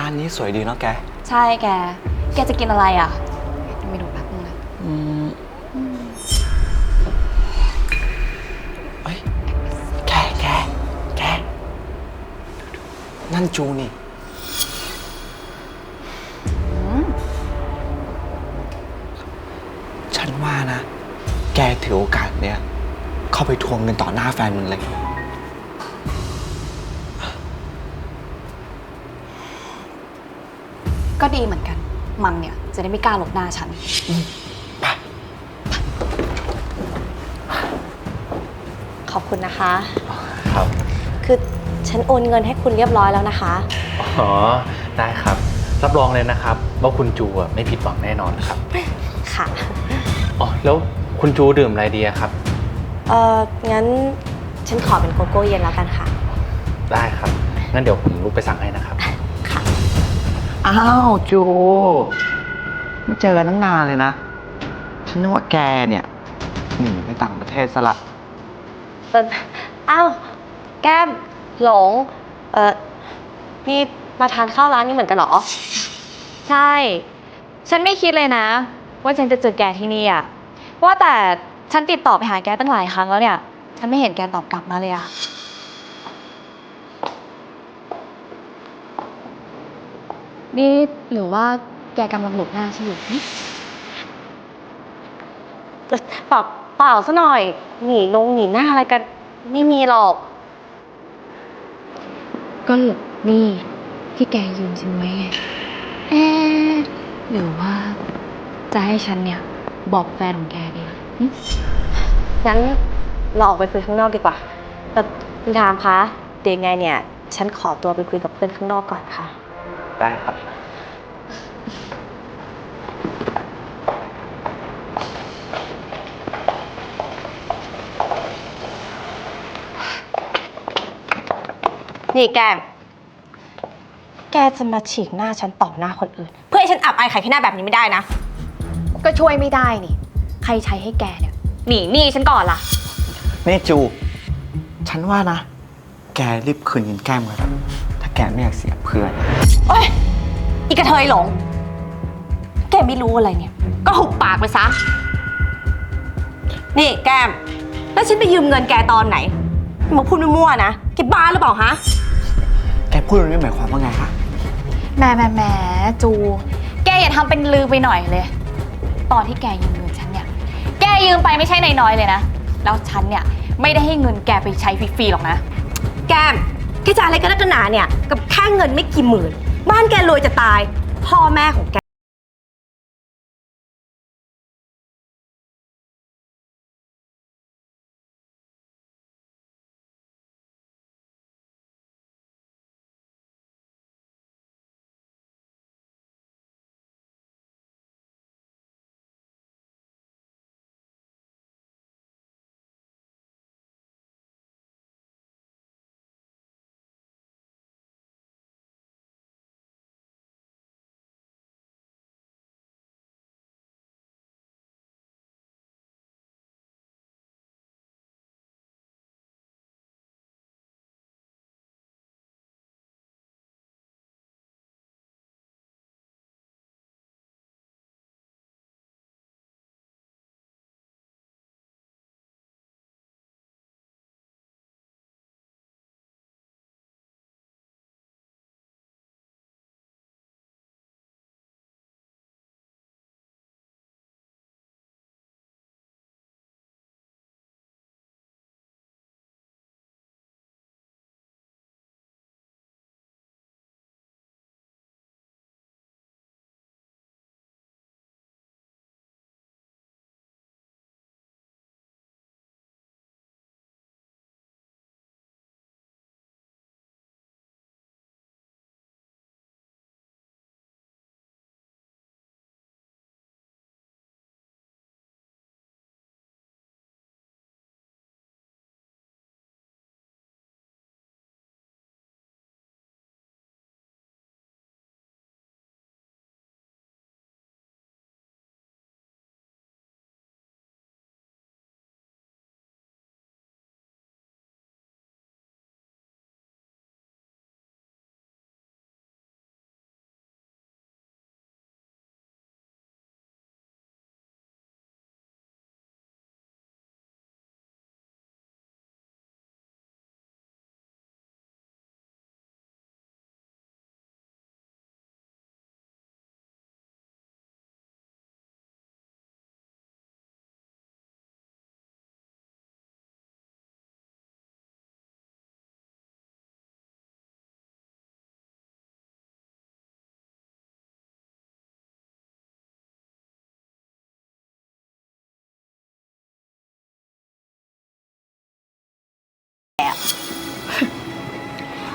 ร้านนี้สวยดีเนาะแก ใช่แก แกจะกินอะไรอะไม่ดูแป๊บนึงนะอืมเอ้ยแกแกแกนั่นจูนี่ ฉันว่านะ แกถือโอกาสเนี้ยเข้าไปทวงเงินต่อหน้าแฟนมึงเลย ก็ดีเหมือนกัน มันเนี่ยจะได้ไม่กล้าหลบหน้าฉันไปขอบคุณนะคะ ครับ คือฉันโอนเงินให้คุณเรียบร้อยแล้วนะคะ อ๋อ ได้ครับ รับรองเลยนะครับ ว่าคุณจูอะไม่ผิดหวังแน่นอนครับ ค่ะ อ๋อ แล้วคุณจูดื่มอะไรดีอะครับ เอองั้นฉันขอเป็นโกโก้เย็นแล้วกันค่ะ ได้ครับ งั้นเดี๋ยวผมลุกไปสั่งให้นะครับค่ะ อ้าวจูไม่เจอกันตั้งนานเลยนะ ฉันนึกว่าแกเนี่ยหนีไปต่างประเทศซะละเอออ้าว แก้ม หลง เออนี่มาทานข้าวร้านนี้เหมือนกันเหรอ ใช่ ฉันไม่คิดเลยนะ ว่าฉันจะเจอแกที่นี่อะว่าแต่ฉันติดต่อไปหาแกตั้งหลายครั้งแล้วเนี่ย ฉันไม่เห็นแกตอบกลับมาเลยอะ นี่หรือว่าแกกำลังหลบหน้าฉันอยู่หึเปล่าเปล่าซะหน่อย หนีลงหนีหน้าอะไรกัน ไม่มีหรอก ก็หลบหนี่ที่แกยืมฉันไว้ไง เอ๊ะหรือว่า จะให้ฉันเนี่ย บอกแฟนของแกดีหึงั้นเราออกไปคุยข้างนอกดีกว่าแต่คุณทามคะเดี๋ยวยังไงเนี่ย ฉันขอตัวไปคุยกับเพื่อนข้างนอกก่อนค่ะ ได้ครับ นี่แกมแกจะมาฉีกหน้าฉันต่อหน้าคนอื่น เพื่อให้ฉันอับอายขายขี้หน้าแบบนี้ไม่ได้นะ ก็ช่วยไม่ได้นี่ ใครใช้ให้แกเนี่ยหนีหนี้ฉันก่อนล่ะ นี่จู ฉันว่านะ แกรีบคืนเงินแก้มกันเถอะถ้าแกไม่อยากเสียเพื่อน โอ๊ย อีกระเทยหลง แกไม่รู้อะไรเนี่ย ก็หุบปากไปซะ นี่แกมแล้วฉันไปยืมเงินแกตอนไหนมาพูดมั่วๆนะแกบ้าหรือเปล่าฮะ แกพูดแบบนี้หมายความว่าไงฮะแหมแหมแหมจู แกอย่าทำเป็นลือไปหน่อยเลย ตอนที่แกยืมเงินฉันเนี่ย แกยืมไปไม่ใช่น้อยๆเลยนะ แล้วฉันเนี่ยไม่ได้ให้เงินแกไปใช้ฟรีๆหรอกนะ แกมแกจะอะไรกันนักกันหนาเนี่ย กับแค่เงินไม่กี่หมื่น บ้านแกรวยจะตาย พ่อแม่ของแก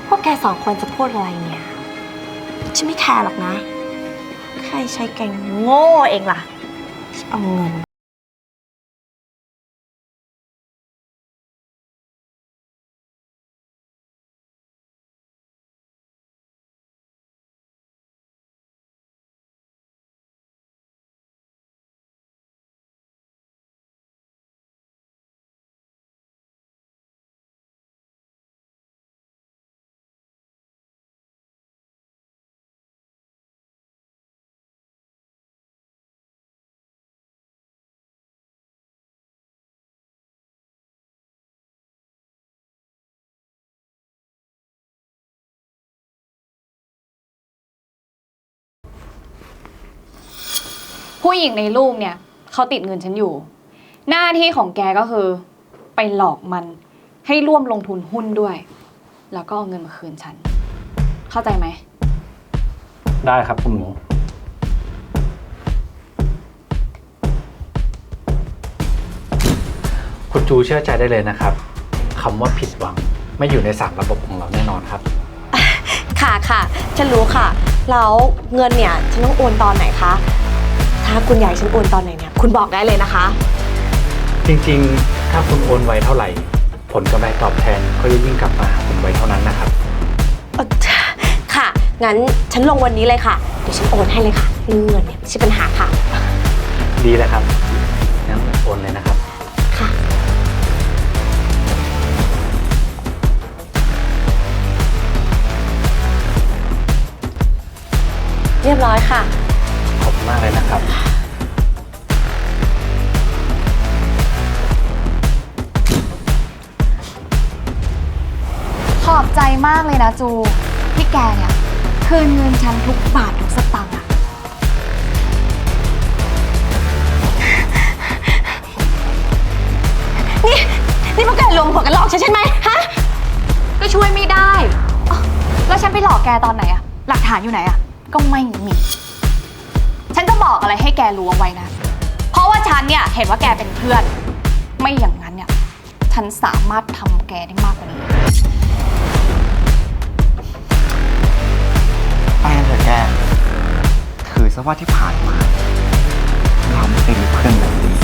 พวกแกสองคนจะพูดอะไรเนี่ย ฉันไม่แคร์หรอกนะ ใครใช้แกงโง่เองล่ะฉันเอาเงิน ผู้หญิงในรูปเนี่ยเขาติดเงินฉันอยู่ หน้าที่ของแกก็คือ ไปหลอกมันให้ร่วมลงทุนหุ้นด้วย แล้วก็เอาเงินมาคืนฉัน เข้าใจไหม ได้ครับคุณหมู คุณจูเชื่อใจได้เลยนะครับคำว่าผิดหวังไม่อยู่ในสามระบบของเราแน่นอนครับ ค่ะค่ะ ฉันรู้ค่ะ แล้วเงินเนี่ย ฉันต้องโอนตอนไหนคะ ถ้าคุณอยากให้ฉันโอนตอนไหนเนี่ย คุณบอกได้เลยนะคะ จริงๆ ถ้าคุณโอนไวเท่าไหร่ ผลกำไรตอบแทนก็จะยิ่งกลับมาหาคุณไวเท่านั้นนะครับ เอ่อค่ะ งั้นฉันลงวันนี้เลยค่ะ เดี๋ยวฉันโอนให้เลยค่ะเรื่องเงินเนี่ยไม่ใช่ปัญหาค่ะ ดีเลยครับงั้นโอนเลยนะครับ ค่ะ เรียบร้อยค่ะขอบคุณ มากเลยนะครับ ขอบใจมากเลยนะจูที่แกเนี่ย คืนเงินฉันทุกบาททุกสตางค์อะนี่ นี่พวกแกรวมหัวกันหลอกฉันใช่ไหมฮะ ก็ช่วยไม่ได้อ้าวแล้วฉันไปหลอกแกตอนไหนอะหลักฐานอยู่ไหนอะก็ไม่มี ฉันจะบอกอะไรให้แกรู้เอาไว้นะ เพราะว่าฉันเนี่ยเห็นว่าแกเป็นเพื่อน ไม่อย่างนั้นเนี่ย ฉันสามารถทำแกได้มากกว่านี้ ไปกันเถอะแก ถือซะว่าที่ผ่านมา เราไม่เป็นเพื่อนแบบนี้